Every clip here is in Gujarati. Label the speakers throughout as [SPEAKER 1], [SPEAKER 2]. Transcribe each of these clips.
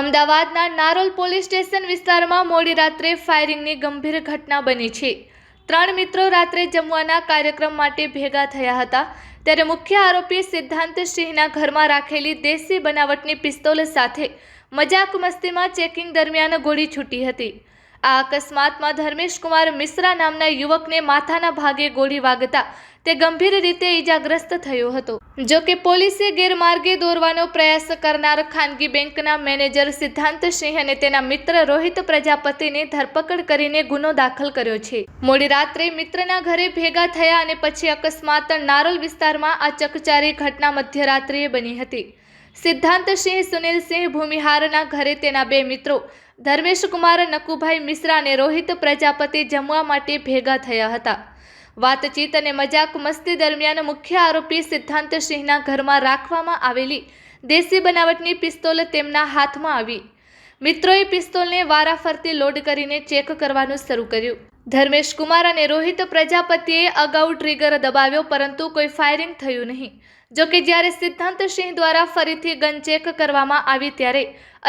[SPEAKER 1] અમદાવાદના નારોલ પોલીસ સ્ટેશન વિસ્તારમાં મોડી રાત્રે ફાયરિંગની ગંભીર ઘટના બની છે. ત્રણ મિત્રો રાત્રે જમવાના કાર્યક્રમ માટે ભેગા થયા હતા. ત્યારે મુખ્ય આરોપી સિદ્ધાંત સિંહના ઘરમાં રાખેલી દેશી બનાવટની પિસ્તોલ સાથે મજાક મસ્તીમાં ચેકિંગ દરમિયાન ગોળી છૂટી હતી. આ અકસ્માતમાં ધર્મેશકુમાર મિશ્રા નામના યુવકને માથાના ભાગે ગોળી વાગતા તે ગંભીર રીતે ઈજાગ્રસ્ત થયો હતો. જો કે પોલીસે ગેરમાર્ગે દોરવાનો પ્રયાસ કરનાર ખાનગી બેંકના મેનેજર સિદ્ધાંત સિંહ અને તેના મિત્ર રોહિત પ્રજાપતિની ધરપકડ કરીને ગુનો દાખલ કર્યો છે. મોડી રાત્રે મિત્રના ઘરે ભેગા થયા અને પછી અકસ્માત નારોલ વિસ્તારમાં આ ચકચારી ઘટના મધ્યરાત્રિએ બની હતી. સિદ્ધાંતસિંહ સુનિલસિંહ ભૂમિહારના ઘરે તેના બે મિત્રો ધર્મેશકુમાર નકુભાઈ મિશ્રા અને રોહિત પ્રજાપતિ જમવા માટે ભેગા થયા હતા. વાતચીત અને મજાક મસ્તી દરમિયાન મુખ્ય આરોપી સિદ્ધાંતસિંહના ઘરમાં રાખવામાં આવેલી દેશી બનાવટની પિસ્તોલ તેમના હાથમાં આવી. મિત્રોએ પિસ્તોલને વારાફરતી લોડ કરીને ચેક કરવાનું શરૂ કર્યું. ધર્મેશ કુમાર અને રોહિત પ્રજાપતિએ અગાઉ ટ્રિગર દબાવ્યો, પરંતુ કોઈ ફાયરિંગ થયું નહીં. જો કે જ્યારે સિદ્ધાંત સિંહ દ્વારા ફરીથી ગન ચેક કરવામાં આવી ત્યારે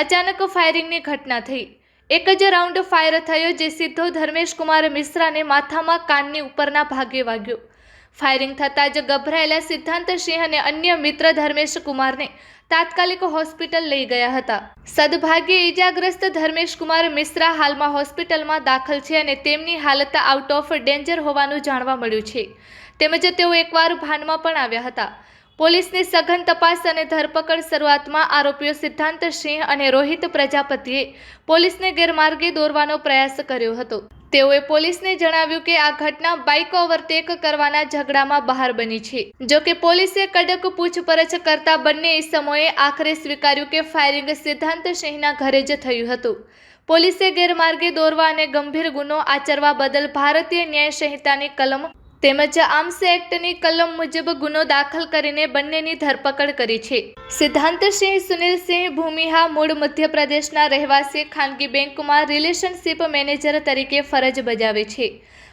[SPEAKER 1] અચાનક ફાયરિંગની ઘટના થઈ. એક જ રાઉન્ડ ફાયર થયો જે સીધો ધર્મેશ કુમાર મિશ્રાને માથામાં કાનની ઉપરના ભાગે વાગ્યો. ફાયરિંગ થતાં જ ગભરાયેલા સિદ્ધાંત સિંહ અને અન્ય મિત્ર ધર્મેશ કુમારને તાત્કાલિક હોસ્પિટલ લઈ ગયા હતા. સદભાગ્યે ઈજાગ્રસ્ત ધર્મેશ કુમાર મિશ્રા હાલમાં હોસ્પિટલમાં દાખલ છે અને તેમની હાલત આઉટ ઓફ ડેન્જર હોવાનું જાણવા મળ્યું છે. તેમજ તેઓ એકવાર ભાનમાં પણ આવ્યા હતા. પોલીસની સઘન તપાસ અને ધરપકડ શરૂઆતમાં આરોપીઓ સિદ્ધાંત સિંહ અને રોહિત પ્રજાપતિએ પોલીસને ગેરમાર્ગે દોરવાનો પ્રયાસ કર્યો હતો. તેઓએ પોલીસને જણાવ્યું કે આ ઘટના બાઇક ઓવરટેક કરવાના ઝઘડામાં બહાર બની છે. જો કે પોલીસે કડક પૂછપરછ કરતા બંને ઇસમોએ આખરે સ્વીકાર્યું કે ફાયરિંગ સિદ્ધાંત સિંહના ઘરે જ થયું હતું. પોલીસે ગેરમાર્ગે દોરવા અને ગંભીર ગુનો આચરવા બદલ ભારતીય ન્યાય સંહિતાની કલમ તેમજ આર્મ્સ એક્ટની કલમ મુજબ ગુનો દાખલ કરીને બંનેની ધરપકડ કરી છે. સિદ્ધાંતસિંહ સુનિલસિંહ ભૂમિહા મૂળ મધ્યપ્રદેશના રહેવાસી ખાનગી બેંકમાં રિલેશનશિપ મેનેજર તરીકે ફરજ બજાવે છે.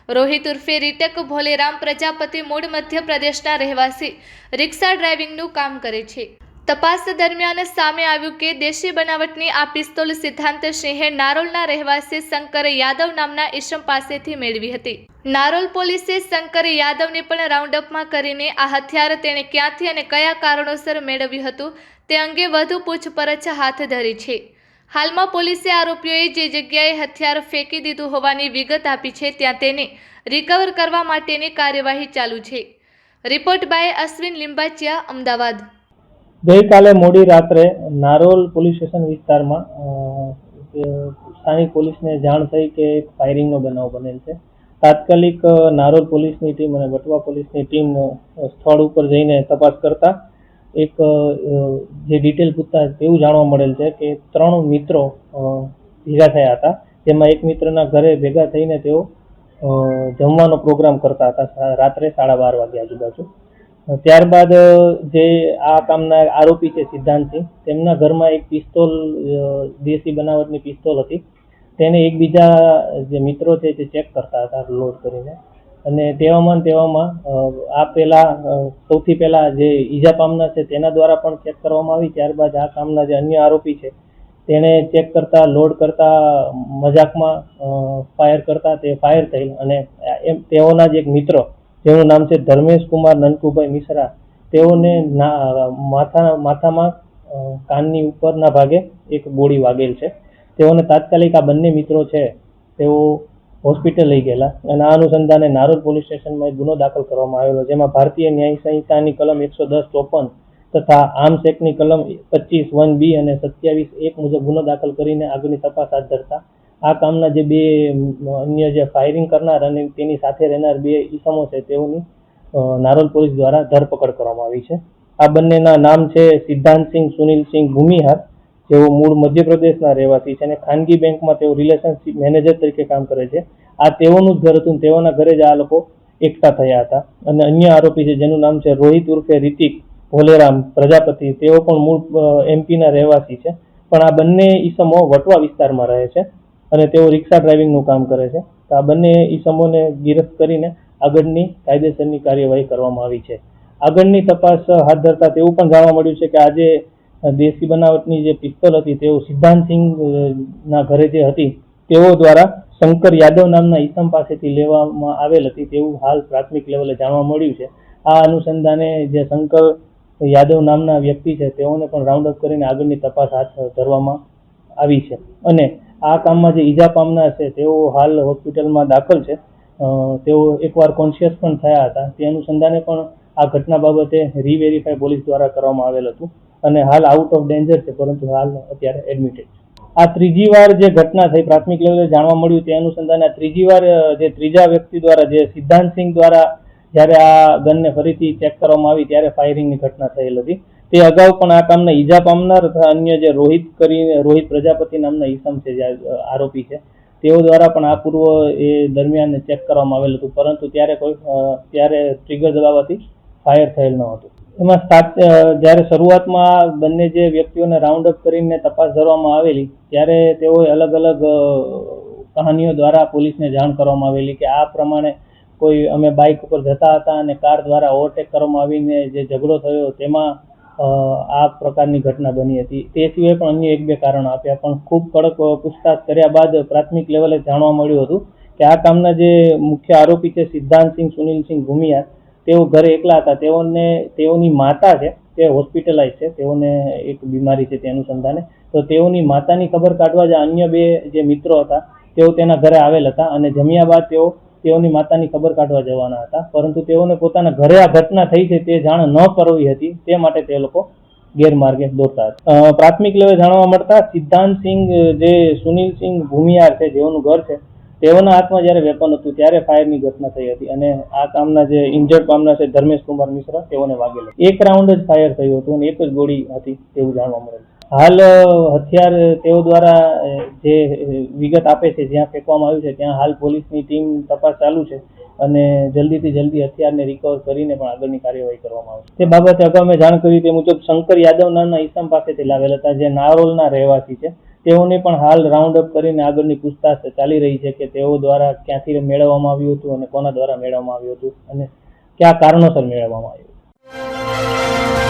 [SPEAKER 1] રોહિત ઉર્ફે રીટક ભોલેરામ પ્રજાપતિ મૂળ મધ્યપ્રદેશના રહેવાસી, રિક્ષા ડ્રાઇવિંગનું કામ કરે છે. તપાસ દરમિયાન સામે આવ્યું કે દેશી બનાવટની આ પિસ્તોલ સિદ્ધાંત સિંહે નારોલના રહેવાસી શંકર યાદવ નામના ઈશમ પાસેથી મેળવી હતી. નારોલ પોલીસે શંકર યાદવને પણ રાઉન્ડઅપમાં કરીને આ હથિયાર તેણે ક્યાંથી અને કયા કારણોસર મેળવ્યું હતું તે અંગે વધુ પૂછપરછ હાથ ધરી છે. હાલમાં પોલીસે આરોપીઓએ જે જગ્યાએ હથિયાર ફેંકી દીધું હોવાની વિગત આપી છે ત્યાં તેને રિકવર કરવા માટેની કાર્યવાહી ચાલુ છે. Report by Ashwin Limbachiya, Ahmedabad.
[SPEAKER 2] ગઈકાલે મોડી રાત્રે નારોલ પોલીસ સ્ટેશન વિસ્તારમાં સ્થાનિક પોલીસને જાણ થઈ કે એક ફાયરિંગનો બનાવ બનેલ છે. તાત્કાલિક નારોલ પોલીસની ટીમ અને વટવા પોલીસની ટીમ સ્થળ ઉપર જઈને તપાસ કરતા એક જે ડિટેલ પૂછતા એવું જાણવા મળેલ છે કે ત્રણ મિત્રો ભેગા થયા હતા. જેમાં એક મિત્રના ઘરે ભેગા થઈને તેઓ જમવાનો પ્રોગ્રામ કરતા હતા રાત્રે સાડા બાર વાગ્યા આજુબાજુ. ત્યારબાદ જે આ કામના આરોપી છે સિદ્ધાંતસિંહ, તેમના ઘરમાં એક પિસ્તોલ દેશી બનાવટની પિસ્તોલ હતી. તેને એકબીજા, જે મિત્રો છે તે ચેક કરતા હતા, લોડ કરીને. અને તેવામાં તેવામાં આ પહેલાં સૌથી પહેલા જે ઈજા પામના છે તેના દ્વારા પણ ચેક કરવામાં આવી. ત્યારબાદ આ કામના જે અન્ય આરોપી છે તેણે ચેક કરતા, લોડ કરતા, મજાકમાં ફાયર કરતા, તે ફાયર થઈ અને એમ, તેઓના જ એક મિત્ર જેનું નામ છે ધર્મેશ કુમાર નનકુભાઈ મિશ્રા. તેઓને માથા, માથામાં કાનની ઉપરના ભાગે એક ગોળી વાગેલ છે. તેઓને તાત્કાલિક આ બંને મિત્રો છે, તેઓ હોસ્પિટલ લઈ ગયેલા. અને આ અનુસંધાને નારોલ પોલીસ સ્ટેશનમાં ગુનો દાખલ કરવામાં આવેલો, જેમાં ભારતીય ન્યાય સંહિતાની કલમ એકસો દસ ચોપન તથા આર્મ્સ એક્ટની કલમ પચીસ વન બી અને સત્યાવીસ એક મુજબ ગુનો દાખલ કરીને આગળની તપાસ હાથ ધરતા આ કામના જે બે અન્ય જે ફાયરિંગ કરનાર અને તેની સાથે રહેનાર બે ઈસમો છે, તેઓની નારોલ પોલીસ દ્વારા ધરપકડ કરવામાં આવી છે. આ બંનેના નામ છે સિદ્ધાંતસિંહ સુનિલસિંહ ભૂમિહાર જેઓ મૂળ મધ્યપ્રદેશના રહેવાસી છે અને ખાનગી બેંકમાં તેઓ રિલેશનશિપ મેનેજર તરીકે કામ કરે છે. આ તેઓનું જ ઘર હતું તેઓના ઘરે જ આ લોકો એકઠા થયા હતા. અને અન્ય આરોપી છે, જેનું નામ છે રોહિત ઉર્ફે રિતિક ભોલેરામ, પ્રજાપતિ. તેઓ પણ મૂળ એમપીના રહેવાસી છે. પણ આ બંને ઈસમો વટવા વિસ્તારમાં રહે છે. અને તેઓ રિક્ષા ડ્રાઇવિંગનું કામ કરે છે. તો આ બંને ઈસમોને ગિરફ્ત કરીને આગળની કાયદેસરની કાર્યવાહી કરવામાં આવી છે. આગળની તપાસ હાથ ધરતા તેવું પણ જાણવા મળ્યું છે કે આજે દેશી બનાવટની જે પિસ્તોલ હતી તેઓ સિદ્ધાંતસિંહના ઘરે જે હતી તેઓ દ્વારા શંકર યાદવ નામના ઈસમ પાસેથી લેવામાં આવેલ હતી તેવું હાલ પ્રાથમિક લેવલે જાણવા મળ્યું છે. આ અનુસંધાને જે શંકર યાદવ નામના વ્યક્તિ છે તેઓને પણ રાઉન્ડ અપ કરીને આગળની તપાસ હાથ ધરવામાં આવી છે. અને આ કામમાં જે ઈજા પામનાર છે, તેઓ હાલ હોસ્પિટલમાં દાખલ છે. તેઓ એકવાર કોન્શિયસ પણ થયા હતા. તે અનુસંધાને પણ આ ઘટના બાબતે રીવેરીફાઈ પોલીસ દ્વારા કરવામાં આવેલ હતું અને હાલ આઉટ ઓફ ડેન્જર છે, પરંતુ હાલ અત્યારે એડમિટેડ આ ત્રીજી વાર જે ઘટના થઈ, પ્રાથમિક લેવલે જાણવા મળ્યું, તે અનુસંધાને આ ત્રીજી વાર જે ત્રીજા વ્યક્તિ દ્વારા, જે સિદ્ધાંતસિંહ દ્વારા જ્યારે આ ગનને ફરીથી ચેક કરવામાં આવી, ત્યારે ફાયરિંગની ઘટના થયેલ હતી. તે અગાઉ પણ આ કામના ઈજા પામનાર તથા અન્ય જે રોહિત કરીને, રોહિત પ્રજાપતિ નામના ઈસમ છે જે આરોપી છે, તેઓ દ્વારા પણ આ પૂર્વ એ દરમિયાન ચેક કરવામાં આવેલ હતું. પરંતુ ત્યારે કોઈ ત્યારે ટ્રિગર દબાવવાથી ફાયર થયેલ ન હતું. એમાં સાત જ્યારે શરૂઆતમાં આ બંને જે વ્યક્તિઓને રાઉન્ડ અપ કરીને તપાસ ધરવામાં આવેલી, ત્યારે તેઓએ અલગ અલગ કહાનીઓ દ્વારા પોલીસને જાણ કરવામાં આવેલી કે આ પ્રમાણે કોઈ અમે બાઇક ઉપર જતા હતા અને કાર દ્વારા ઓવરટેક કરવામાં આવીને જે ઝઘડો થયો, તેમાં આ પ્રકારની ઘટના બની હતી. તે સિવાય પણ અન્ય એક બે કારણો આપ્યા, પણ ખૂબ કડક પૂછતાછ કર્યા બાદ પ્રાથમિક લેવલે જાણવા મળ્યું હતું કે આ કામના જે મુખ્ય આરોપી છે સિદ્ધાંતસિંહ સુનિલસિંહ ભૂમિયા, તેઓ ઘરે એકલા હતા. તેઓને, તેઓની માતા છે, તે હોસ્પિટલાઇઝ છે. તેઓને એક બીમારી છે તે અનુસંધાને. તો તેઓની માતાની ખબર કાઢવા જે અન્ય બે જે મિત્રો હતા, તેઓ તેના ઘરે આવેલ હતા અને જમ્યા બાદ તેઓ તેઓની માતાની ખબર કાઢવા જવાના હતા. પરંતુ તેઓને પોતાના ઘરે આ ઘટના થઈ છે તે જાણ ન કરવી હતી. તે માટે તે લોકો ગેરમાર્ગે દોરતા હતા. પ્રાથમિક લેવલે જાણવા મળતા સિદ્ધાંતસિંહ જે સુનિલસિંહ ભૂમિયાર છે, જેઓનું ઘર છે, તેઓના હાથમાં જ્યારે વેપન હતું, ત્યારે ફાયરની ઘટના થઈ હતી. અને આ કામના જે ઇન્જર્ડ પામના છે, ધર્મેશ કુમાર મિશ્રા, તેઓને વાગેલ. એક રાઉન્ડ જ ફાયર થયું હતું અને એક જ ગોળી હતી, તેવું જાણવા મળેલ હાલ હથિયાર તેઓ દ્વારા જે વિગત આપે છે, જ્યાં ફેંકવામાં આવ્યું છે, ત્યાં હાલ પોલીસની ટીમ તપાસ ચાલુ છે અને જલ્દીથી જલ્દી હથિયારને રિકવર કરીને પણ આગળની કાર્યવાહી કરવામાં આવશે. તે બાબતે અગાઉ મેં જાણ કરી તે મુજબ શંકર યાદવ નામના ઈસમ પાસેથી લાવેલ હતા, જે નારોલના રહેવાસી છે. તેઓને પણ હાલ રાઉન્ડ અપ કરીને આગળની પૂછતાછ ચાલી રહી છે કે તેઓ દ્વારા ક્યાંથી મેળવવામાં આવ્યું હતું અને કોના દ્વારા મેળવવામાં આવ્યું હતું અને કયા કારણોસર મેળવવામાં આવ્યું